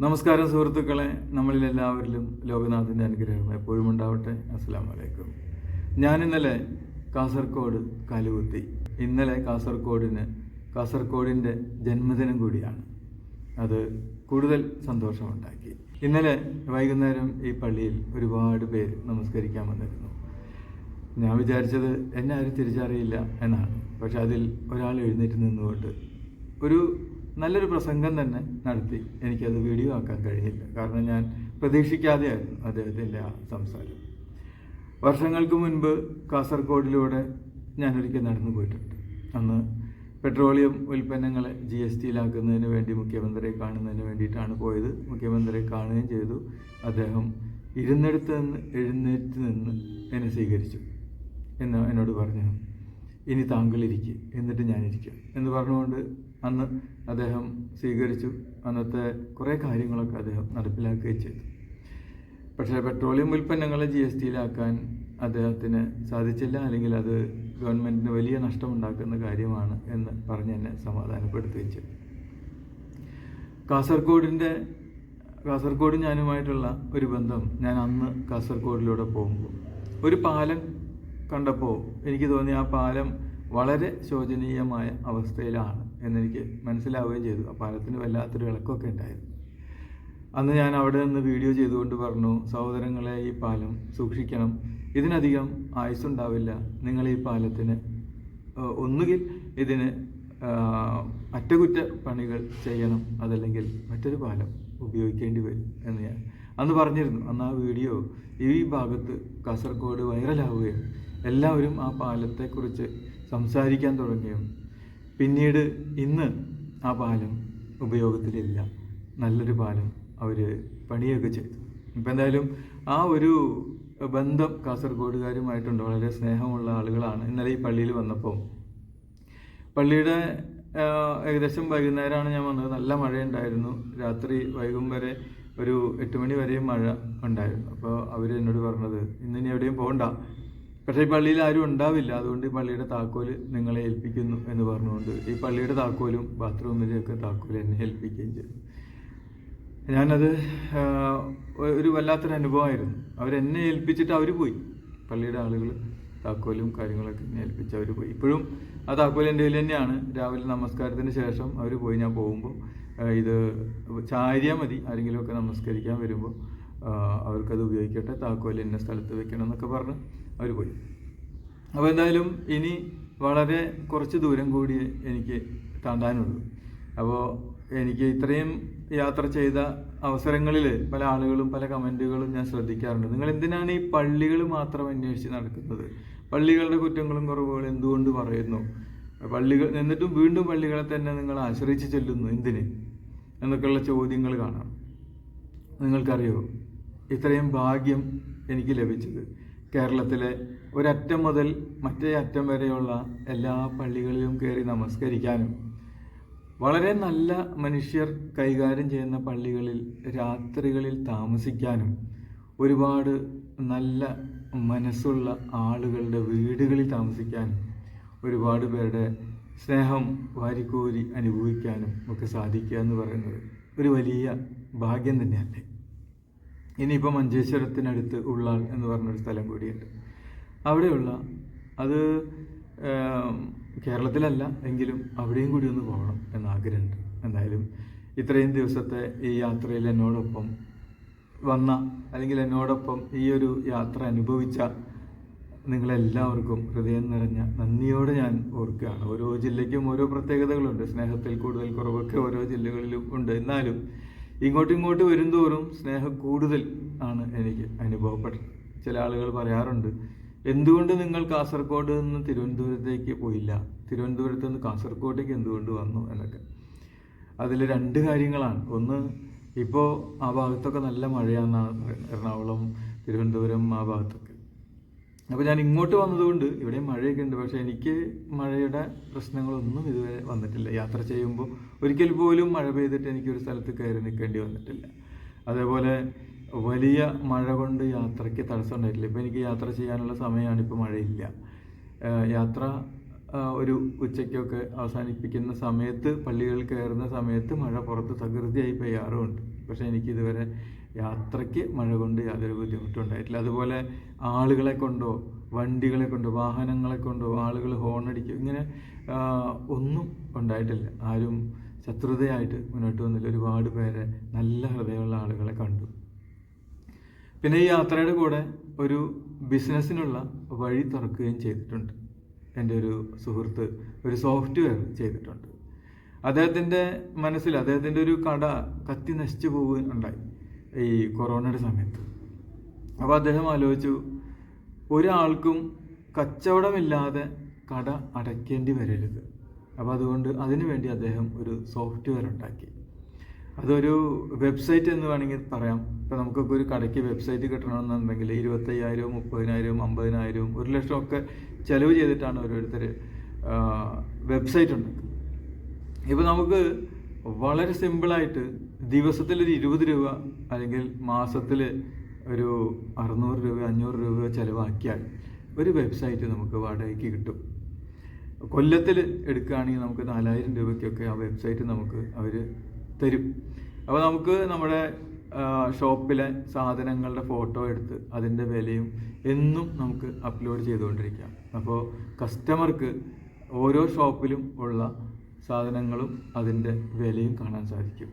നമസ്കാരം സുഹൃത്തുക്കളെ. നമ്മളിൽ എല്ലാവരിലും ലോകനാഥിന്റെ അനുഗ്രഹം എപ്പോഴും ഉണ്ടാവട്ടെ. അസ്സാം വലൈക്കും ഞാൻ ഇന്നലെ കാസർഗോഡ് കാലുകുത്തി. ഇന്നലെ കാസർഗോഡിന് കാസർഗോഡിന്റെ ജന്മദിനം കൂടിയാണ്. അത് കൂടുതൽ സന്തോഷമുണ്ടാക്കി. ഇന്നലെ വൈകുന്നേരം ഈ പള്ളിയിൽ ഒരുപാട് പേര് നമസ്കരിക്കാൻ വന്നിരുന്നു. ഞാൻ വിചാരിച്ചത് എന്നെ ആരും തിരിച്ചറിയില്ല എന്നാണ്. പക്ഷെ അതിൽ ഒരാൾ എഴുന്നേറ്റ് നിന്നുകൊണ്ട് ഒരു നല്ലൊരു പ്രസംഗം തന്നെ നടത്തി. എനിക്കത് വീഡിയോ ആക്കാൻ കഴിഞ്ഞില്ല. കാരണം ഞാൻ പ്രതീക്ഷിക്കാതെയായിരുന്നു അദ്ദേഹത്തിന്റെ ആ സംസാരം. വർഷങ്ങൾക്ക് മുൻപ് കാസർഗോഡിലൂടെ ഞാനൊരിക്കൽ നടന്നു പോയിട്ടുണ്ട്. അന്ന് പെട്രോളിയം ഉൽപ്പന്നങ്ങളെ ജി എസ് ടിയിലാക്കുന്നതിന് വേണ്ടി മുഖ്യമന്ത്രിയെ കാണുന്നതിന് വേണ്ടിയിട്ടാണ് പോയത്. മുഖ്യമന്ത്രിയെ കാണുകയും ചെയ്തു. അദ്ദേഹം ഇരുന്നിടത്ത് നിന്ന് എഴുന്നേറ്റ് നിന്ന് എന്നെ സ്വീകരിച്ചു. എന്ന് എന്നോട് പറഞ്ഞു ഇനി താങ്കൾ എന്നിട്ട് ഞാനിരിക്കാം. എന്ന് പറഞ്ഞുകൊണ്ട് അന്ന് അദ്ദേഹം സ്വീകരിച്ചു. അന്നത്തെ കുറേ കാര്യങ്ങളൊക്കെ അദ്ദേഹം നടപ്പിലാക്കുകയും ചെയ്തു. പക്ഷേ പെട്രോളിയം ഉൽപ്പന്നങ്ങളെ ജി എസ് ടിയിലാക്കാൻ അദ്ദേഹത്തിന് സാധിച്ചില്ല. അല്ലെങ്കിൽ അത് ഗവൺമെന്റിന് വലിയ നഷ്ടമുണ്ടാക്കുന്ന കാര്യമാണ് എന്ന് പറഞ്ഞ് എന്നെ സമാധാനപ്പെടുത്തുകയും ചെയ്തു. കാസർഗോഡിന്റെ കാസർഗോഡ് ഞാനുമായിട്ടുള്ള ഒരു ബന്ധം ഞാൻ അന്ന് കാസർഗോഡിലൂടെ പോകുമ്പോൾ. ഒരു പാലം കണ്ടപ്പോൾ എനിക്ക് തോന്നി ആ പാലം വളരെ ശോചനീയമായ അവസ്ഥയിലാണ്. എന്നെനിക്ക് മനസ്സിലാവുകയും ചെയ്തു. ആ പാലത്തിന് വല്ലാത്തൊരു ഇളക്കമൊക്കെ ഉണ്ടായിരുന്നു. അന്ന് ഞാൻ അവിടെ നിന്ന് വീഡിയോ ചെയ്തുകൊണ്ട് പറഞ്ഞു സഹോദരങ്ങളെ ഈ പാലം സൂക്ഷിക്കണം. ഇതിനധികം ആയുസ്സുണ്ടാവില്ല. നിങ്ങൾ ഈ പാലത്തിന് ഒന്നുകിൽ ഇതിന് അറ്റകുറ്റ പണികൾ ചെയ്യണം. അതല്ലെങ്കിൽ മറ്റൊരു പാലം ഉപയോഗിക്കേണ്ടി വരും എന്ന് ഞാൻ അന്ന് പറഞ്ഞിരുന്നു. അന്ന് ആ വീഡിയോ ഈ ഭാഗത്ത് കാസർഗോഡ് വൈറലാവുകയും എല്ലാവരും ആ പാലത്തെക്കുറിച്ച് സംസാരിക്കാൻ തുടങ്ങുകയും പിന്നീട് ഇന്ന് ആ പാലം ഉപയോഗത്തിലില്ല. നല്ലൊരു പാലം അവർ പണിയൊക്കെ ചെയ്തു. ഇപ്പം എന്തായാലും ആ ഒരു ബന്ധം കാസർഗോഡുകാരുമായിട്ടുണ്ട്. വളരെ സ്നേഹമുള്ള ആളുകളാണ്. ഇന്നലെ ഈ പള്ളിയിൽ വന്നപ്പോൾ പള്ളിയുടെ ഏകദേശം വൈകുന്നേരമാണ് ഞാൻ വന്നത്. നല്ല മഴയുണ്ടായിരുന്നു. രാത്രി വൈകും വരെ ഒരു എട്ട് മണി വരെയും മഴ ഉണ്ടായിരുന്നു. അപ്പോൾ അവർ എന്നോട് പറഞ്ഞത് ഇന്ന് ഇനി എവിടെയും പോകണ്ട പക്ഷേ ഈ പള്ളിയിൽ ആരും ഉണ്ടാവില്ല. അതുകൊണ്ട് ഈ പള്ളിയുടെ താക്കോൽ നിങ്ങളെ ഏൽപ്പിക്കുന്നു എന്ന് പറഞ്ഞുകൊണ്ട് ഈ പള്ളിയുടെ താക്കോലും ബാത്റൂമിലെയൊക്കെ താക്കോൽ എന്നെ ഏൽപ്പിക്കുകയും ചെയ്തു. ഞാനത് ഒരു വല്ലാത്തൊരു അനുഭവമായിരുന്നു. അവരെന്നെ ഏൽപ്പിച്ചിട്ട് അവർ പോയി. പള്ളിയുടെ ആളുകൾ താക്കോലും കാര്യങ്ങളൊക്കെ എന്നെ ഏൽപ്പിച്ച് അവർ പോയി. ഇപ്പോഴും ആ താക്കോൽ എന്റെ കയ്യിൽ തന്നെയാണ്. രാവിലെ നമസ്കാരത്തിന് ശേഷം അവർ പോയി. ഞാൻ പോകുമ്പോൾ ഇത് ചാരിയാൽ മതി. ആരെങ്കിലുമൊക്കെ നമസ്കരിക്കാൻ വരുമ്പോൾ അവർക്കത് ഉപയോഗിക്കട്ടെ. താക്കോൽ എന്ന സ്ഥലത്ത് വെക്കണം എന്നൊക്കെ പറഞ്ഞ് അവർ പോയി അപ്പോൾ എന്തായാലും ഇനി വളരെ കുറച്ച് ദൂരം കൂടി എനിക്ക് താണ്ടാനുള്ളൂ. അപ്പോൾ എനിക്ക് ഇത്രയും യാത്ര ചെയ്ത അവസരങ്ങളിൽ പല ആളുകളും പല കമന്റുകളും ഞാൻ ശ്രദ്ധിക്കാറുണ്ട്. നിങ്ങൾ എന്തിനാണ് ഈ പള്ളികൾ മാത്രം അന്വേഷിച്ച് നടക്കുന്നത്? പള്ളികളുടെ കുറ്റങ്ങളും കുറവുകളും എന്തുകൊണ്ട് പറയുന്നു? പള്ളികൾ എന്നിട്ടും വീണ്ടും പള്ളികളെ തന്നെ നിങ്ങൾ ആശ്രയിച്ച് ചെല്ലുന്നു എന്തിന്? എന്നൊക്കെയുള്ള ചോദ്യങ്ങൾ കാണാം. നിങ്ങൾക്കറിയോ? ഇത്രയും ഭാഗ്യം എനിക്ക് ലഭിച്ചത്. കേരളത്തിലെ ഒരറ്റം മുതൽ മറ്റേ അറ്റം വരെയുള്ള എല്ലാ പള്ളികളിലും കയറി നമസ്കരിക്കാനും വളരെ നല്ല മനുഷ്യർ കൈകാര്യം ചെയ്യുന്ന പള്ളികളിൽ രാത്രികളിൽ താമസിക്കാനും ഒരുപാട് നല്ല മനസ്സുള്ള ആളുകളുടെ വീടുകളിൽ താമസിക്കാനും ഒരുപാട് പേരുടെ സ്നേഹം വാരിക്കോരി അനുഭവിക്കാനും ഒക്കെ സാധിക്കുക എന്ന് പറയുന്നത് ഒരു വലിയ ഭാഗ്യം തന്നെയല്ലേ? ഇനിയിപ്പോൾ മഞ്ചേശ്വരത്തിനടുത്ത് ഉള്ളാൾ എന്ന് പറഞ്ഞൊരു സ്ഥലം കൂടിയുണ്ട്. അവിടെയുള്ള അത് കേരളത്തിലല്ല എങ്കിലും അവിടെയും കൂടി ഒന്ന് പോകണം എന്ന് ആഗ്രഹമുണ്ട് എന്തായാലും ഇത്രയും ദിവസത്തെ ഈ യാത്രയിൽ എന്നോടൊപ്പം വന്ന അല്ലെങ്കിൽ എന്നോടൊപ്പം ഈ ഒരു യാത്ര അനുഭവിച്ച നിങ്ങളെല്ലാവർക്കും ഹൃദയം നിറഞ്ഞ നന്ദിയോടെ ഞാൻ ഓർക്കുകയാണ്. ഓരോ ജില്ലയ്ക്കും ഓരോ പ്രത്യേകതകളുണ്ട്. സ്നേഹത്തിൽ കൂടുതൽ കുറവൊക്കെ ഓരോ ജില്ലകളിലും ഉണ്ട്. എന്നാലും ഇങ്ങോട്ടും ഇങ്ങോട്ട് വരുംതോറും സ്നേഹം കൂടുതൽ ആണ് എനിക്ക് അനുഭവപ്പെട്ടത്. ചില ആളുകൾ പറയാറുണ്ട് എന്തുകൊണ്ട് നിങ്ങൾ കാസർഗോഡ് നിന്ന് തിരുവനന്തപുരത്തേക്ക് പോയില്ല? തിരുവനന്തപുരത്ത് നിന്ന് കാസർഗോഡേക്ക് എന്തുകൊണ്ട് വന്നു? എന്നൊക്കെ. അതിൽ രണ്ട് കാര്യങ്ങളാണ്. ഒന്ന് ഇപ്പോൾ ആ ഭാഗത്തൊക്കെ നല്ല മഴയാണെന്നാണ് എറണാകുളം തിരുവനന്തപുരം ആ ഭാഗത്തൊക്കെ അപ്പോൾ ഞാൻ ഇങ്ങോട്ട് വന്നതുകൊണ്ട് ഇവിടെ മഴയൊക്കെ ഉണ്ട്. പക്ഷേ എനിക്ക് മഴയുടെ പ്രശ്നങ്ങളൊന്നും ഇതുവരെ വന്നിട്ടില്ല. യാത്ര ചെയ്യുമ്പോൾ ഒരിക്കൽ പോലും മഴ പെയ്തിട്ട് എനിക്ക് ഒരു സ്ഥലത്ത് കയറി നിൽക്കേണ്ടി വന്നിട്ടില്ല. അതേപോലെ വലിയ മഴ കൊണ്ട് യാത്രയ്ക്ക് തടസ്സം ഉണ്ടായിട്ടില്ല ഇപ്പോൾ എനിക്ക് യാത്ര ചെയ്യാനുള്ള സമയമാണ് ഇപ്പോൾ മഴയില്ല. യാത്ര ഒരു ഉച്ചയ്ക്കൊക്കെ അവസാനിപ്പിക്കുന്ന സമയത്ത് പള്ളികളിൽ കയറുന്ന സമയത്ത് മഴ പുറത്ത് തകൃതിയായി പെയ്യാറുമുണ്ട്. പക്ഷേ എനിക്കിതുവരെ യാത്രയ്ക്ക് മഴ കൊണ്ട് യാതൊരു ബുദ്ധിമുട്ടും ഉണ്ടായിട്ടില്ല അതുപോലെ ആളുകളെ കൊണ്ടോ വണ്ടികളെ കൊണ്ടോ വാഹനങ്ങളെ കൊണ്ടോ ആളുകൾ ഹോണടിക്കും ഇങ്ങനെ ഒന്നും ഉണ്ടായിട്ടില്ല. ആരും ശത്രുതയായിട്ട് മുന്നോട്ട് വന്നില്ല. ഒരുപാട് പേരെ നല്ല ഹൃദയമുള്ള ആളുകളെ കണ്ടു. പിന്നെ ഈ യാത്രയുടെ കൂടെ ഒരു ബിസിനസ്സിനുള്ള വഴി തുറക്കുകയും ചെയ്തിട്ടുണ്ട്. എന്റെ ഒരു സുഹൃത്ത് ഒരു സോഫ്റ്റ്വെയർ ചെയ്തിട്ടുണ്ട്. അദ്ദേഹത്തിന്റെ മനസ്സിൽ അദ്ദേഹത്തിന്റെ ഒരു കട കത്തി നശിച്ചു പോവുകയുണ്ടായി ഈ കൊറോണയുടെ സമയത്ത്. അപ്പോൾ അദ്ദേഹം ആലോചിച്ചു ഒരാൾക്കും കച്ചവടമില്ലാതെ കട അടയ്ക്കേണ്ടി വരരുത്. അപ്പോൾ അതുകൊണ്ട് അതിനുവേണ്ടി അദ്ദേഹം ഒരു സോഫ്റ്റ്വെയർ ഉണ്ടാക്കി. അതൊരു വെബ്സൈറ്റ് എന്ന് വേണമെങ്കിൽ പറയാം. ഇപ്പം നമുക്കൊക്കെ ഒരു കടയ്ക്ക് വെബ്സൈറ്റ് കിട്ടണമെന്നുണ്ടെങ്കിൽ ഇരുപത്തയ്യായിരവും മുപ്പതിനായിരവും അമ്പതിനായിരവും ഒരു ലക്ഷം ഒക്കെ ചിലവ് ചെയ്തിട്ടാണ് ഓരോരുത്തർ വെബ്സൈറ്റ് ഉണ്ടാക്കുന്നത്. ഇപ്പോൾ നമുക്ക് വളരെ സിമ്പിളായിട്ട് ദിവസത്തിൽ ഒരു ഇരുപത് രൂപ അല്ലെങ്കിൽ മാസത്തിൽ ഒരു അറുന്നൂറ് രൂപ അഞ്ഞൂറ് രൂപ ചിലവാക്കിയാൽ ഒരു വെബ്സൈറ്റ് നമുക്ക് വാടകയ്ക്ക് കിട്ടും. കൊല്ലത്തിൽ എടുക്കുകയാണെങ്കിൽ നമുക്ക് നാലായിരം രൂപയ്ക്കൊക്കെ ആ വെബ്സൈറ്റ് നമുക്ക് അവർ തരും. അപ്പോൾ നമുക്ക് നമ്മുടെ ഷോപ്പിലെ സാധനങ്ങളുടെ ഫോട്ടോ എടുത്ത് അതിന്റെ വിലയും എന്നും നമുക്ക് അപ്ലോഡ് ചെയ്തുകൊണ്ടിരിക്കാം. അപ്പോൾ കസ്റ്റമർക്ക് ഓരോ ഷോപ്പിലും ഉള്ള സാധനങ്ങളും അതിന്റെ വിലയും കാണാൻ സാധിക്കും.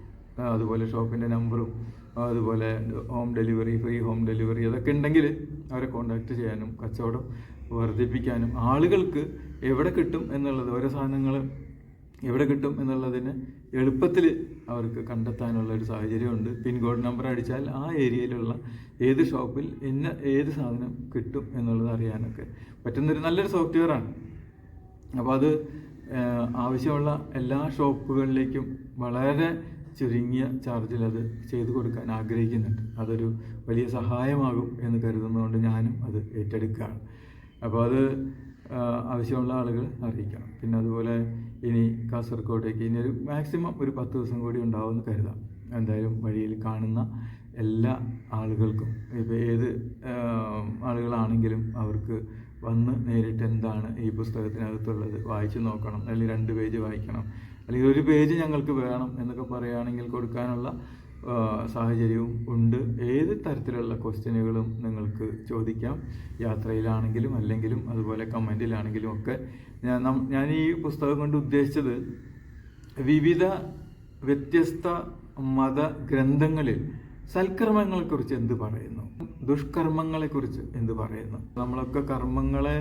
അതുപോലെ ഷോപ്പിന്റെ നമ്പറും അതുപോലെ home delivery free home delivery അതൊക്കെ ഉണ്ടെങ്കിൽ അവരെ കോണ്ടാക്ട് ചെയ്യാനും കച്ചവടം വർദ്ധിപ്പിക്കാനും ആളുകൾക്ക് എവിടെ കിട്ടും എന്നുള്ളത് ഓരോ സാധനങ്ങൾ എവിടെ കിട്ടും എന്നുള്ളതിന് എളുപ്പത്തിൽ അവർക്ക് കണ്ടെത്താനുള്ള ഒരു സാഹചര്യമുണ്ട്. പിൻകോഡ് നമ്പർ അടിച്ചാൽ ആ ഏരിയയിലുള്ള ഏത് ഷോപ്പിൽ ഇന്ന ഏത് സാധനം കിട്ടും എന്നുള്ളത് അറിയാനൊക്കെ പറ്റുന്നൊരു നല്ലൊരു സോഫ്റ്റ്വെയറാണ്. അപ്പോൾ അത് ആവശ്യമുള്ള എല്ലാ ഷോപ്പുകളിലേക്കും വളരെ ചുരുങ്ങിയ ചാർജിൽ അത് ചെയ്തു കൊടുക്കാൻ ആഗ്രഹിക്കുന്നുണ്ട്. അതൊരു വലിയ സഹായമാകും എന്ന് കരുതുന്നതുകൊണ്ട് ഞാനും അത് ഏറ്റെടുക്കുകയാണ്. അപ്പോൾ അത് ആവശ്യമുള്ള ആളുകൾ അറിയിക്കണം. പിന്നെ അതുപോലെ ഇനി കാസർഗോഡേക്ക് ഇനി ഒരു മാക്സിമം ഒരു പത്ത് ദിവസം കൂടി ഉണ്ടാവുമെന്ന് കരുതാം. എന്തായാലും വഴിയിൽ കാണുന്ന എല്ലാ ആളുകൾക്കും ഇപ്പോൾ ഏത് ആളുകളാണെങ്കിലും അവർക്ക് വന്ന് നേരിട്ട് എന്താണ് ഈ പുസ്തകത്തിനകത്തുള്ളത് വായിച്ചു നോക്കണം അല്ലെങ്കിൽ രണ്ട് പേജ് വായിക്കണം അല്ലെങ്കിൽ ഒരു പേജ് ഞങ്ങൾക്ക് വേണം എന്നൊക്കെ പറയുകയാണെങ്കിൽ കൊടുക്കാനുള്ള സാഹചര്യവും ഉണ്ട്. ഏത് തരത്തിലുള്ള ക്വസ്റ്റ്യനുകളും നിങ്ങൾക്ക് ചോദിക്കാം. യാത്രയിലാണെങ്കിലും അല്ലെങ്കിലും അതുപോലെ കമന്റിലാണെങ്കിലും ഒക്കെ. ഞാൻ ഞാൻ ഈ പുസ്തകം കൊണ്ട് ഉദ്ദേശിച്ചത് വിവിധ വ്യത്യസ്ത മത ഗ്രന്ഥങ്ങളിൽ സൽക്കർമ്മങ്ങളെക്കുറിച്ച് എന്ത് പറയുന്നു? ദുഷ്കർമ്മങ്ങളെക്കുറിച്ച് എന്ത് പറയുന്നു? നമ്മളൊക്കെ കർമ്മങ്ങളെ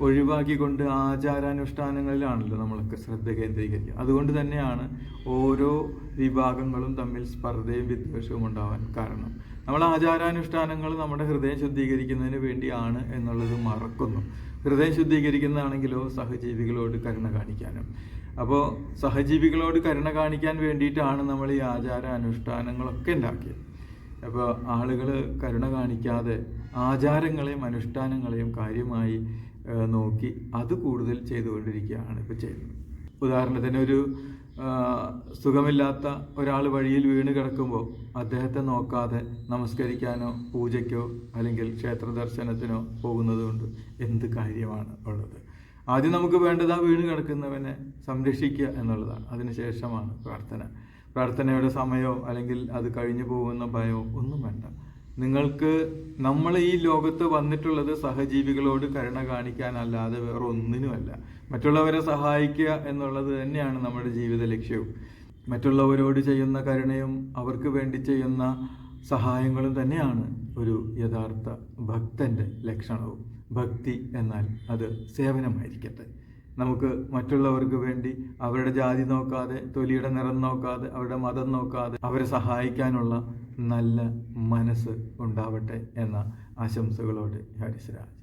ഒഴിവാക്കിക്കൊണ്ട് ആചാരാനുഷ്ഠാനങ്ങളിലാണല്ലോ നമ്മളൊക്കെ ശ്രദ്ധ കേന്ദ്രീകരിക്കുക. അതുകൊണ്ട് തന്നെയാണ് ഓരോ വിഭാഗങ്ങളും തമ്മിൽ സ്പർദ്ധയും വിദ്വേഷവും ഉണ്ടാവാൻ കാരണം. നമ്മൾ ആചാരാനുഷ്ഠാനങ്ങൾ നമ്മുടെ ഹൃദയം ശുദ്ധീകരിക്കുന്നതിന് വേണ്ടിയാണ് എന്നുള്ളത് മറക്കുന്നു. ഹൃദയം ശുദ്ധീകരിക്കുന്നതാണെങ്കിലോ സഹജീവികളോട് കരുണ കാണിക്കാനും. അപ്പോൾ സഹജീവികളോട് കരുണ കാണിക്കാൻ വേണ്ടിയിട്ടാണ് നമ്മൾ ഈ ആചാര അനുഷ്ഠാനങ്ങളൊക്കെ ഉണ്ടാക്കിയത്. അപ്പോൾ ആളുകൾ കരുണ കാണിക്കാതെ ആചാരങ്ങളെയും അനുഷ്ഠാനങ്ങളെയും കാര്യമായി നോക്കി അത് കൂടുതൽ ചെയ്തുകൊണ്ടിരിക്കുകയാണ് ഇപ്പോൾ ചെയ്യുന്നത്. ഉദാഹരണത്തിന് ഒരു സുഖമില്ലാത്ത ഒരാൾ വഴിയിൽ വീണ് കിടക്കുമ്പോൾ അദ്ദേഹത്തെ നോക്കാതെ നമസ്കരിക്കാനോ പൂജയ്ക്കോ അല്ലെങ്കിൽ ക്ഷേത്ര ദർശനത്തിനോ പോകുന്നത് കൊണ്ട് എന്ത് കാര്യമാണ് ഉള്ളത്? ആദ്യം നമുക്ക് വേണ്ടത് ആ വീണ് കിടക്കുന്നവനെ സംരക്ഷിക്കുക എന്നുള്ളതാണ്. അതിനുശേഷമാണ് പ്രാർത്ഥന. പ്രാർത്ഥനയുടെ സമയമോ അല്ലെങ്കിൽ അത് കഴിഞ്ഞു പോകുന്ന ഭയമോ ഒന്നും വേണ്ട. നിങ്ങൾക്ക് നമ്മൾ ഈ ലോകത്ത് വന്നിട്ടുള്ളത് സഹജീവികളോട് കരുണ കാണിക്കാനല്ലാതെ വേറെ ഒന്നിനുമല്ല. മറ്റുള്ളവരെ സഹായിക്കുക എന്നുള്ളത് തന്നെയാണ് നമ്മുടെ ജീവിത ലക്ഷ്യവും. മറ്റുള്ളവരോട് ചെയ്യുന്ന കരുണയും അവർക്ക് വേണ്ടി ചെയ്യുന്ന സഹായങ്ങളും തന്നെയാണ് ഒരു യഥാർത്ഥ ഭക്തന്റെ ലക്ഷണവും. ഭക്തി എന്നാൽ അത് സേവനമായിരിക്കട്ടെ. നമുക്ക് മറ്റുള്ളവർക്ക് വേണ്ടി അവരുടെ ജാതി നോക്കാതെ തൊലിയുടെ നിറം നോക്കാതെ അവരുടെ മതം നോക്കാതെ അവരെ സഹായിക്കാനുള്ള നല്ല മനസ്സ് ഉണ്ടാവട്ടെ എന്ന ആശംസകളോടെ ഹരിശ്രാജ്